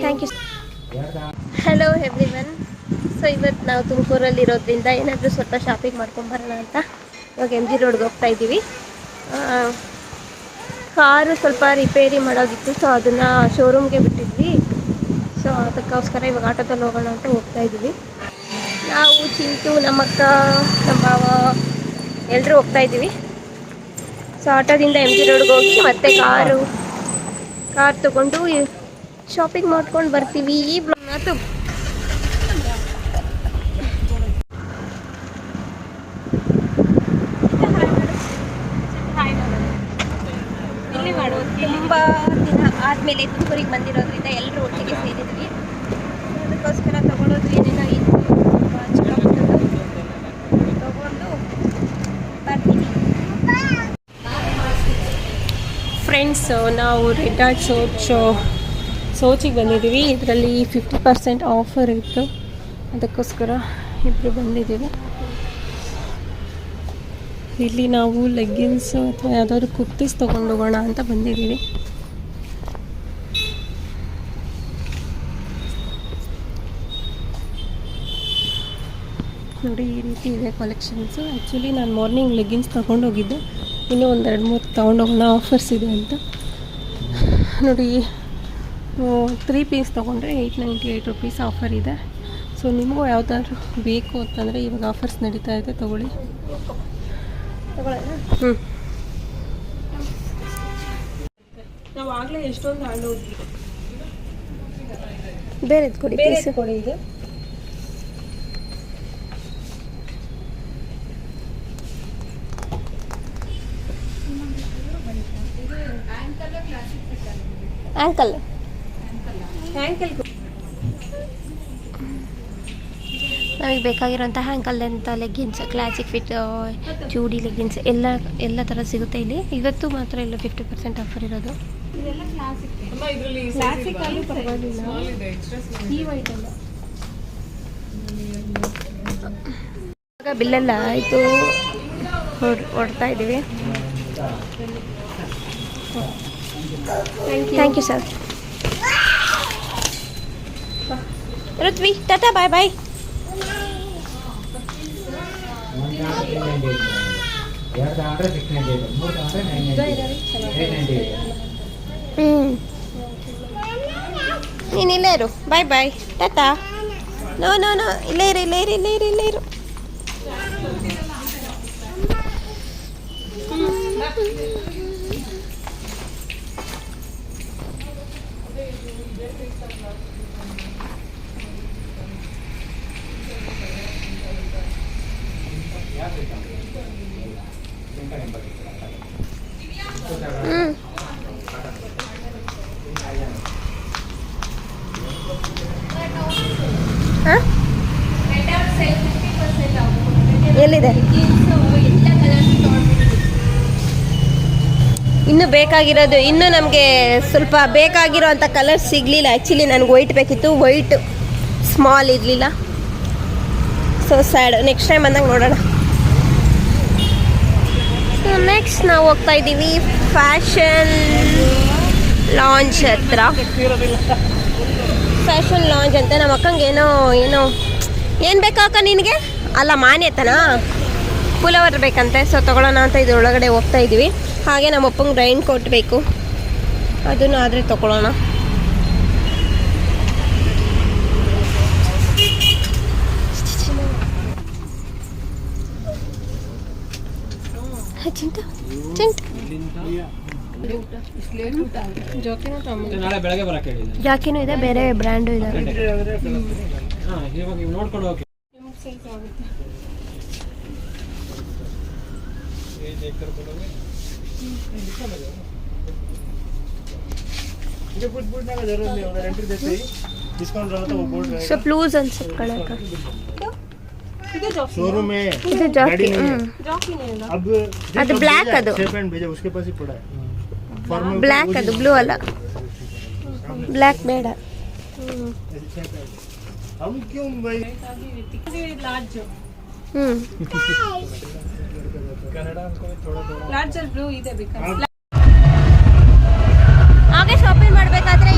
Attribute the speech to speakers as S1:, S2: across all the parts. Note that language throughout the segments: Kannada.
S1: Thank you hello everyone so ಇವತ್ತು ನಾವು ತುಮಕೂರಲ್ಲಿರೋದ್ರಿಂದ ಏನಾದರೂ ಸ್ವಲ್ಪ ಶಾಪಿಂಗ್ ಮಾಡ್ಕೊಂಬರೋಣ ಅಂತ ಇವಾಗ ಎಂ ಜಿ ರೋಡ್ಗೆ ಹೋಗ್ತಾ ಇದ್ದೀವಿ. ಕಾರು ಸ್ವಲ್ಪ ರಿಪೇರಿ ಮಾಡೋದಿತ್ತು ಸೊ ಅದನ್ನು ಶೋರೂಮ್ಗೆ ಬಿಟ್ಟಿದ್ವಿ. ಸೊ ಅದಕ್ಕೋಸ್ಕರ ಇವಾಗ ಆಟೋದಲ್ಲಿ ಹೋಗೋಣ ಅಂತ ಹೋಗ್ತಾ ಇದ್ದೀವಿ. ನಾವು ಚಿಂಟು ನಮ್ಮಕ್ಕ ನಮ್ಮ ಭಾವ ಎಲ್ಲರೂ ಹೋಗ್ತಾ ಇದ್ದೀವಿ. ಸೊ ಆಟೋದಿಂದ ಎಂ ಜಿ ರೋಡ್ಗೆ ಹೋಗಿ ಮತ್ತೆ ಕಾರು ಕಾರ್ ತಗೊಂಡು ಶಾಪಿಂಗ್ ಮಾಡ್ಕೊಂಡು ಬರ್ತೀವಿ. ಈ ಬ್ಲಾಗ್ ಮಾತು. ತುಂಬ ದಿನ ಆದ್ಮೇಲೆ ತುಮಕೂರಿಗೆ ಬಂದಿರೋದ್ರಿಂದ ಎಲ್ಲರೂ ಒಟ್ಟಿಗೆ ಸೇರಿದ್ವಿ. ಅದಕ್ಕೋಸ್ಕರ ತಗೊಳ್ಳೋದು ಏನೇನೋ ಇತ್ತು ತುಂಬ ಚಿಕ್ಕ ಪುಟ್ಟದ್ದು ತಗೊಂಡು ಬರ್ತೀವಿ ಫ್ರೆಂಡ್ಸ್ ನಾವು ರೆಡ್ ಆರ್ಟ್ ಸೋಚ್ ಸೋಚಿಗೆ ಬಂದಿದ್ದೀವಿ. ಇದರಲ್ಲಿ ಫಿಫ್ಟಿ ಪರ್ಸೆಂಟ್ ಆಫರ್ ಇತ್ತು. ಅದಕ್ಕೋಸ್ಕರ ಇಬ್ಬರು ಬಂದಿದ್ದೀವಿ. ಇಲ್ಲಿ ನಾವು ಲೆಗ್ಗಿನ್ಸ್ ಅಥವಾ ಯಾವುದಾದ್ರು ಕುರ್ತೀಸ್ ತೊಗೊಂಡೋಗೋಣ ಅಂತ ಬಂದಿದ್ದೀವಿ. ನೋಡಿ, ಈ ರೀತಿ ಇದೆ ಕಲೆಕ್ಷನ್ಸು ಆ್ಯಕ್ಚುಲಿ ನಾನು ಮಾರ್ನಿಂಗ್ ಲೆಗ್ಗಿನ್ಸ್ ತೊಗೊಂಡೋಗಿದ್ದೆ. ಇನ್ನೂ ಒಂದೆರಡು ಮೂರು ತೊಗೊಂಡೋಗೋಣ ಆಫರ್ಸ್ ಇದೆ ಅಂತ. ನೋಡಿ ತ್ರೀ ಪೀಸ್ ತೊಗೊಂಡ್ರೆ eight ninety eight rupees offer ಇದೆ. ಸೊ ನಿಮಗೂ ಯಾವುದಾದ್ರೂ ಬೇಕು ಅಂತಂದರೆ ಇವಾಗ ಆಫರ್ಸ್ ನಡೀತಾ ಇದೆ ತೊಗೊಳ್ಳಿ. ಹ್ಞೂ
S2: ನಾವು ಆಗ್ಲೇ ಎಷ್ಟೊಂದು
S1: ಬೇರೆದು ಕೊಡಿ
S2: ಬೇರೆ ಕೊಡಿ ಇದು.
S1: ಆ್ಯಂಕಲ್ ನಮಗೆ ಬೇಕಾಗಿರುವಂತಹ ಹ್ಯಾಂಕಲ್ ಅಂತ leggings classic fit chudi leggings ಎಲ್ಲ ಎಲ್ಲ ಥರ ಸಿಗುತ್ತೆ ಇಲ್ಲಿ. ಇವತ್ತು ಮಾತ್ರ ಇಲ್ಲ ಫಿಫ್ಟಿ ಪರ್ಸೆಂಟ್ ಆಫರ್ ಇರೋದು. ಇವಾಗ ಬಿಲ್ಲೆಲ್ಲ ಆಯಿತು. ಹೊಡ್ತಾ ಇದ್ದೀವಿ thank you sir Ruthvi tata bye bye
S3: ಎರಡು ತಗೊಂಡ್ರೆ ಸಿಕ್ಸ್ ನೈಂಟಿ ಏಟ್ ಮೂರು ತಗೊಂಡ್ರೆ nine ninety eight ninety eight
S1: ಹ್ಞೂ ನೀನು ಇಲ್ಲೇ ಇರು bye bye tata no no no ಇಲ್ಲೇ ಇರು ಇಲ್ಲೇ ಇರು ಇಲ್ಲೇ ಇರು ಇಲ್ಲೇ ಇರು ಹ್ಞೂ ಹಾಂ ಎಲ್ಲಿದೆ? ಇನ್ನು ಬೇಕಾಗಿರೋದು, ಇನ್ನು ನಮಗೆ ಸ್ವಲ್ಪ ಬೇಕಾಗಿರೋ ಕಲರ್ ಸಿಗಲಿಲ್ಲ. ಆ್ಯಕ್ಚುಲಿ ನನಗೆ ವೈಟ್ ಬೇಕಿತ್ತು. ವೈಟ್ ಸ್ಮಾಲ್ ಇರಲಿಲ್ಲ. ಸೊ ಸ್ಯಾಡ್ ನೆಕ್ಸ್ಟ್ ಟೈಮ್ ಬಂದಾಗ ನೋಡೋಣ. ಸೊ ನೆಕ್ಸ್ಟ್ ನಾವು ಹೋಗ್ತಾ ಇದ್ದೀವಿ ಫ್ಯಾಷನ್ ಲಾಂಚ್ ಹತ್ರ. ಫ್ಯಾಷನ್ ಲಾಂಚ್ ಅಂತ ನಮ್ಮ ಅಕ್ಕಂಗೆ ಏನೋ ಏನೋ, ಏನು ಬೇಕಾ ಅಕ್ಕ ನಿನಗೆ? ಅಲ್ಲ ಮಾನ್ಯತನಾ ಪುಲವರ್ ಬೇಕಂತೆ ಸೊ ತೊಗೊಳ್ಳೋಣ ಅಂತ ಇದ್ರ ಒಳಗಡೆ ಹೋಗ್ತಾ ಇದ್ದೀವಿ. ಹಾಗೆ ನಮ್ಮ ಅಪ್ಪಂಗೆ ರೈನ್ ಕೋಟ್ ಬೇಕು ಅದನ್ನು ಆದರೆ ತೊಗೊಳ್ಳೋಣ. ಚಿಂಟು ಚಿಂಟು
S2: ಜಾಕಿನೂ
S1: ಇದೆ ಬೇರೆ ಬ್ರ್ಯಾಂಡು ಇದಾವೆ ಸ್ವಲ್ಪ ಲೂಸ್ ಅನ್ಸುತ್ತೆ ಕಣಕ್ಕ
S4: शोरूम में
S1: ಇದು ಜಾಕಿ
S4: गाड़ी नहीं है
S1: ಹ್ಞೂ
S2: ಜೋಕಿನೇ ಅಲ್ಲ
S4: अब
S1: ಅದು black ಅದು.
S4: पैंट भेजा उसके पास ही पड़ा है Formal
S1: ಬ್ಲ್ಯಾಕ್
S4: वो
S1: ಅದು
S4: जी-
S1: ಬ್ಲೂ ಅಲ್ಲ ಬ್ಲ್ಯಾಕ್ ಬೇಡ
S4: हम क्यों भाई
S2: ಲಾರ್ಜ್
S1: ಹ್ಞೂ
S2: ಲಾರ್ಜರ್ ಬ್ಲೂ ಇದೆ ಬೇಕಾದ್ರೆ
S1: ಹಾಗೆ ಶಾಪಿಂಗ್ ಮಾಡಬೇಕಾದ್ರೆ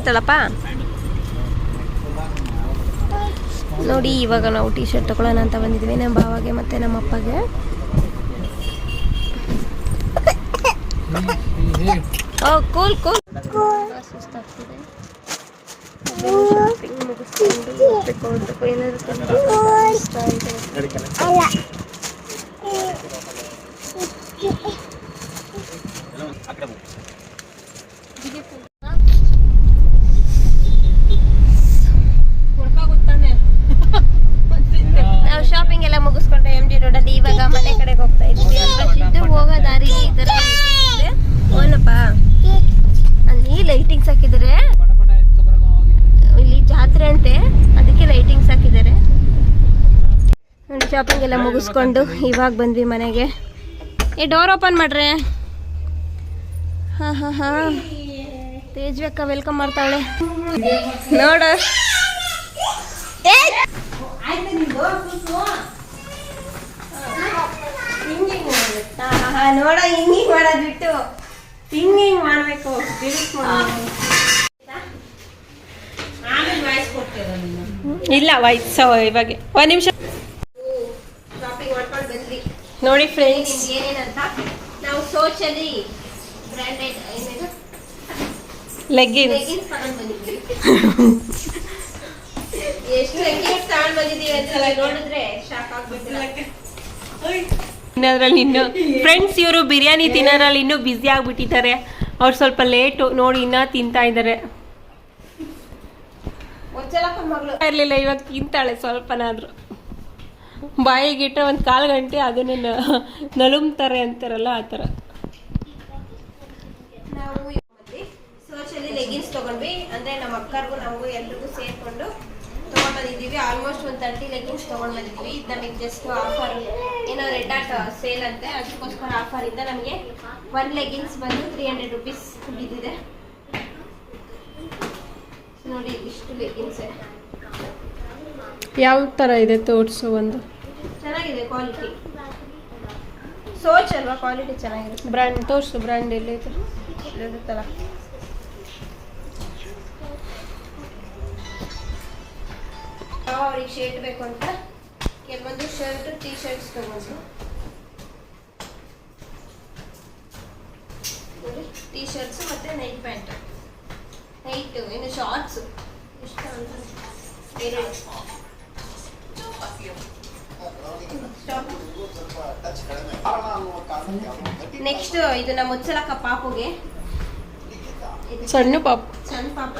S1: ಮಾಡ್ತಾಳಪ್ಪ ನೋಡಿ ಇವಾಗ ನಾವು ಟಿ ಶರ್ಟ್ ತಗೊಳ್ಳೋಣ ಅಂತ ಬಂದಿದ್ವಿ ನಮ್ಮ ಭಾವಾಗೆ ಮತ್ತೆ ನಮ್ಮ ಅಪ್ಪಗೆ. ಓ ಕೂಲ್ ಕೂಲ್ ಸುಸ್ತಾಗ್ತಿದೆ ಶಾಪಿಂಗ್ ಮುಗಿಸ್ಕೊಂಡು ಹೋಗ್ಬೇಕು ಹೋಗ್ಬೇಕು ಏನಾದ್ರು ತಿನ್ಬೇಕು ಅಂತ ಅನಿಸ್ತಾ ಇದೆ ನಾವು ಶಾಪಿಂಗ್ ಎಲ್ಲ ಮುಗಿಸ್ಕೊಂಡು ಎಂ ಡಿ ರೋಡಲ್ಲಿ ಇವಾಗ ಮನೆ ಕಡೆಗೆ ಹೋಗ್ತಾ ಇದ್ವಿ ಅಲ್ವಾ ಸಿದ್ದು ಹೋಗೋ ದಾರಿ ಈ ಥರ ಇದೆ ಓನಪ್ಪ ಅಲ್ಲಿ ಲೈಟಿಂಗ್ಸ್ ಹಾಕಿದ್ದಾರೆ ಇಲ್ಲಿ ಜಾತ್ರೆ ಅಂತೆ ಅದಕ್ಕೆ ಲೈಟಿಂಗ್ಸ್ ಹಾಕಿದ್ದಾರೆ ನೋಡಿ ಶಾಪಿಂಗ್ ಎಲ್ಲ ಮುಗಿಸ್ಕೊಂಡು ಇವಾಗ ಬಂದ್ವಿ ಮನೆಗೆ. ಏ ಡೋರ್ ಓಪನ್ ಮಾಡ್ರೆ. ಹಾಂ ಹಾಂ ಹಾಂ. ತೇಜ್ವಿ ಅಕ್ಕ ವೆಲ್ಕಮ್ ಮಾಡ್ತಾವಳೆ ನೋಡ. ನೋಡ ಹಿಂಗಿಂಗ್ ಮಾಡೋದ್ ಬಿಟ್ಟು. ಹಿಂಗಿಂಗ್ ಮಾಡ್ಬೇಕು.
S2: ಇಲ್ಲ ವಾಯ್ಸ್ ಇವಾಗ. ಒಂದ್ ನಿಮಿಷ. ನೋಡಿ ಫ್ರೆಂಡ್ಸ್.
S1: ಏನೇನಂತ ನಾವು ಸೋಚಲಿ ಬ್ರಾಂಡೆಡ್ ಏನೇನು
S2: ಲೆಗ್ಗಿನ್ಸ್
S1: ಲೆಗಿನ್ಸ್ ತಗೊಂಡ್ ಬಂದಿದ್ವಿ ಎಷ್ಟು ಲೆಗಿನ್ಸ್ ತಗೊಂಡ್ ಬಂದಿದೀವಿ ಅಂತ ನೋಡಿದ್ರೆ ಶಾಕ್ ಆಗ್ಬಿಟ್ಟಿಲ್ಲ
S2: ತಿನ್ನೋದ್ರಲ್ಲಿ ಇನ್ನು ಫ್ರೆಂಡ್ಸ್ ಇವರು ಬಿರಿಯಾನಿ ತಿನ್ನೋದ್ರಲ್ಲಿ ಇನ್ನೂ ಬ್ಯುಸಿ ಆಗ್ಬಿಟ್ಟಿದ್ದಾರೆ. ಅವ್ರು ಸ್ವಲ್ಪ ಲೇಟು ನೋಡಿ ಇನ್ನ ತಿಂತಾ ಇದ್ದಾರೆ. ಇರ್ಲಿಲ್ಲ ಇವಾಗ ತಿಂತಾಳೆ ಸ್ವಲ್ಪನಾದ್ರು. ಬಾಯಿಗಿಟ್ರೆ ಒಂದು ಕಾಲು ಗಂಟೆ ಅದನ್ನ ನಲುಮ್ತಾರೆ ಅಂತಾರಲ್ಲ ಆ ಥರ.
S1: ನಾವು ಲೆಗಿನ್ಸ್ ತಗೊಂಡ್ವಿ. ಅಂದ್ರೆ ನಮ್ಮ ಅಕ್ಕರ್ಗು ನಮಗೂ ಎಲ್ರಿಗೂ ಸೇರ್ಕೊಂಡು ತಗೊಂಡ್ ಬಂದಿದ್ದೀವಿ ಆಲ್ಮೋಸ್ಟ್ ಒಂದು ತರ್ಟಿ ಲೆಗಿನ್ಸ್ ತಗೊಂಡ್ ಬಂದಿದ್ದೀವಿ ಇದು ನಮಗೆ ಜಸ್ಟ್ ಆಫರ್ ಏನೋ ರೆಡ್ ಆಟ ಸೇಲ್ ಅಂತೆ. ಅದಕ್ಕೋಸ್ಕರ ಆಫರ್ ಇಂದ ನಮಗೆ ಒನ್ ಲೆಗಿನ್ಸ್ ಬಂದು ತ್ರೀ ಹಂಡ್ರೆಡ್ ರುಪೀಸ್ ಬಿದ್ದಿದೆ. ನೋಡಿ ಇಷ್ಟು ಲೆಗಿನ್ಸ್
S2: ಯಾವ ಥರ ಇದೆ ತೋರಿಸು ಒಂದು?
S1: ಚೆನ್ನಾಗಿದೆ ಕ್ವಾಲಿಟಿ ಸೋಚ್ ಅಲ್ವಾ ಕ್ವಾಲಿಟಿ ಚೆನ್ನಾಗಿದೆ.
S2: ಬ್ರ್ಯಾಂಡ್ ತೋರಿಸು ಬ್ರ್ಯಾಂಡ್ ಎಲ್ಲೈತೆ
S1: ಇರುತ್ತಲ್ಲ ನಾವು ಅವ್ರಿಗೆ ಶರ್ಟ್ ಬೇಕು ಅಂತ. ಕೆಲವೊಂದು ಶರ್ಟ್ ಟೀ ಶರ್ಟ್ಸ್ ತಗೊಂಡು T T shirts night pant night night ಇನ್ನು ಶಾರ್ಟ್ಸ್ ಇಷ್ಟ ಅಂತ. ಬೇರೆ ನೆಕ್ಸ್ಟ್ ಇದು ನಮ್ಮ ಮುಚ್ಚಲಕ್ಕ ಪಾಪುಗೆ.
S2: ಸಣ್ಣ ಪಾಪು.
S1: ಸಣ್ಣ ಪಾಪ.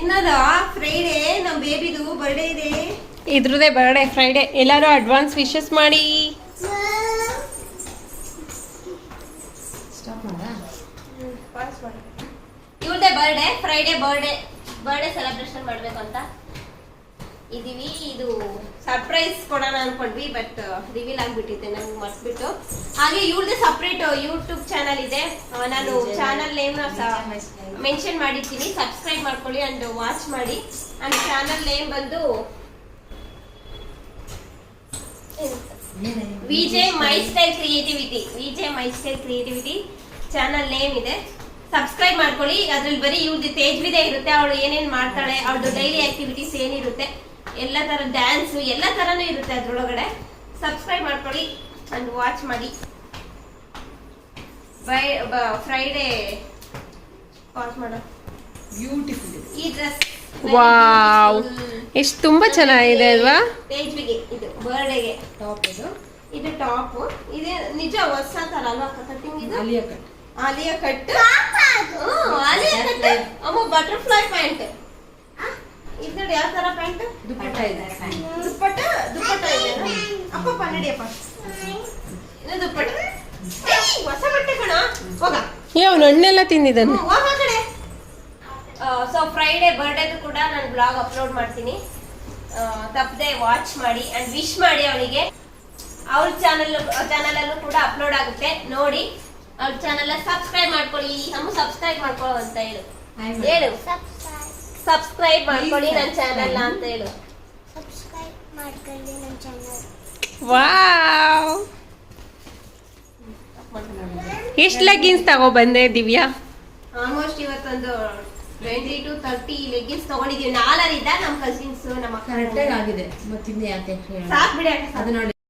S1: ಇನ್ನದ ಫ್ರೈಡೆ ನಮ್ಮ ಬೇಬಿದು ಬರ್ಡೇ ಇದೆ.
S2: ಇದ್ರದೇ ಬರ್ಡೇ ಫ್ರೈಡೆ ಎಲ್ಲರೂ ಅಡ್ವಾನ್ಸ್ ವಿಶಸ್ ಮಾಡಿ.
S1: ಇವ್ರದೇ birthday Friday birthday birthday celebration ಮಾಡ್ಬೇಕು ಅಂತ. ಇದೀವಿ ಇದು ಸರ್ಪ್ರೈಸ್ ಕೊಡೋಣ ಅನ್ಕೊಂಡ್ವಿ ಬಟ್ ರಿವೀಲ್ ಆಗ್ಬಿಟ್ಟಿದೆ ನಮ್ಗೆ ಮರ್ತ್ಬಿಟ್ಟು. ಹಾಗೆ ಇವ್ರದ್ದು ಸಪ್ರೇಟ್ ಯೂಟ್ಯೂಬ್ ಚಾನಲ್ ಇದೆ. ನಾನು ಚಾನಲ್ ನೇಮ್ ಮೆನ್ಷನ್ ಮಾಡಿರ್ತೀನಿ. ಸಬ್ಸ್ಕ್ರೈಬ್ ಮಾಡ್ಕೊಳ್ಳಿ ಅಂಡ್ ವಾಚ್ ಮಾಡಿ. ಅಂಡ್ ಚಾನಲ್ ನೇಮ್ ಬಂದು Vijay my style creativity. Vijay my style creativity. Channel name ಇದೆ. ಸಬ್ಸ್ಕ್ರೈಬ್ ಮಾಡ್ಕೊಳ್ಳಿ. ಅದ್ರಲ್ಲಿ ಬರೀ ಇವ್ರದ್ದು ತೇಜ್ವಿದೆ ಇರುತ್ತೆ. ಅವಳು ಏನೇನ್ ಮಾಡ್ತಾಳೆ ಅವಳದು ಡೈಲಿ ಆಕ್ಟಿವಿಟೀಸ್ ಏನಿರುತ್ತೆ. ಎಲ್ಲ ತರ ಡ್ಯಾನ್ಸ್ ಎಲ್ಲ ತರನೂ ಇರುತ್ತೆ ಅದ್ರೊಳಗಡೆ. ಸಬ್ಸ್ಕ್ರೈಬ್ ಮಾಡ್ಕೊಳ್ಳಿ ಅಂಡ್ ವಾಚ್ ಮಾಡಿ. ಫ್ರೈಡೇ ವಾಚ್ ಮಾಡೋ
S5: ಬ್ಯೂಟಿಫುಲ್
S1: ಈ ಡ್ರೆಸ್
S2: ವಾವ್ ಎಷ್ಟು ತುಂಬಾ ಚೆನ್ನಾಗಿದೆ ಅಲ್ವಾ?
S1: ತೇಜ್ವಿಗೆ ಇದು ಬರ್ಡೇಗೆ
S5: ಟಾಪ್ ಇದು.
S1: ಇದು ಟಾಪ್ ಇದೆ ನಿಜ ಹೊಸ ತರ ಅಲ್ವಾ ಕಟಿಂಗ್ ಇದು?
S5: Alia
S1: cut. Alia cut Alia cut ಅಮ್ಮ ಬಟರ್ಫ್ಲೈ ಪ್ಯಾಂಟ್ ಇದು ಯಾವ ತರ ಪ್ಯಾಂಟ್
S5: ದುಪ್ಪಟ್ಟ ಇದೆ
S1: ದುಪ್ಪಟ್ಟ ದುಪ್ಪಟ್ಟ ಇದೆ ಅಪ್ಪ ನಡಿಯಪ್ಪ ಇದು ದುಪ್ಪಟ್ಟ. ಹೊಸ ಬಟ್ಟೆ ಕಣ. ಹೋಗ.
S2: ಏ ಅವ್ನು ಹಣ್ಣೆಲ್ಲ ತಿಂದಿದ್ದಾನೆ.
S1: ಸೊ ಫ್ರೈಡೇ ಬರ್ಡೇದು ಕೂಡ. ನಾನು ಬ್ಲಾಗ್ ಅಪ್ಲೋಡ್ ಮಾಡ್ತೀನಿ. ತಪ್ಪದೆ ವಾಚ್ ಮಾಡಿ ಅಂಡ್ ವಿಶ್ ಮಾಡಿ ಅವಳಿಗೆ ಅವ್ರ ಚಾನಲ್ ಚಾನಲಲ್ಲೂ ಕೂಡ ಅಪ್ಲೋಡ್ ಆಗುತ್ತೆ. ನೋಡಿ. ಅವ್ರ ಚಾನಲ್ ಸಬ್ಸ್ಕ್ರೈಬ್ ಮಾಡ್ಕೊಳ್ಳಿ ಅಮ್ಮ ಸಬ್ಸ್ಕ್ರೈಬ್ ಮಾಡ್ಕೊಳ್ಳೋ ಅಂತ ಹೇಳು. ಹೇಳು. ಸಬ್ಸ್ಕ್ರೈಬ್ ಮಾಡ್ಕೊಳ್ಳಿ ನನ್ನ ಚಾನಲ್ ಅಂತ ಹೇಳು.
S6: ಸಬ್ಸ್ಕ್ರೈಬ್ ಮಾಡ್ಕೊಳ್ಳಿ ನನ್ನ ಚಾನಲ್
S2: ವಾವ್. ಎಷ್ಟು ಲೆಗ್ಗಿನ್ಸ್ ತಗೋ ಬಂದೆ ದಿವ್ಯಾ?
S1: ಆಲ್ಮೋಸ್ಟ್ ಇವತ್ತೊಂದು ಟ್ವೆಂಟಿ ಟು ತರ್ಟಿ ಲೆಗ್ಗಿನ್ಸ್ ತಗೊಂಡಿದೀವಿ ನಾಲ್ಕರಿಂದ ನಮ್ಮ ಕಸಿನ್ಸ್ ನಮ್ಮ
S5: ಕರೆಕ್ಟಾಗಿ ಆಗಿದೆ. ಮತ್ತಿಂದ ಯಾಕೆ
S1: ಸಾಕ್ ಬಿಡಿ
S5: ಅದು ನೋಡಿ.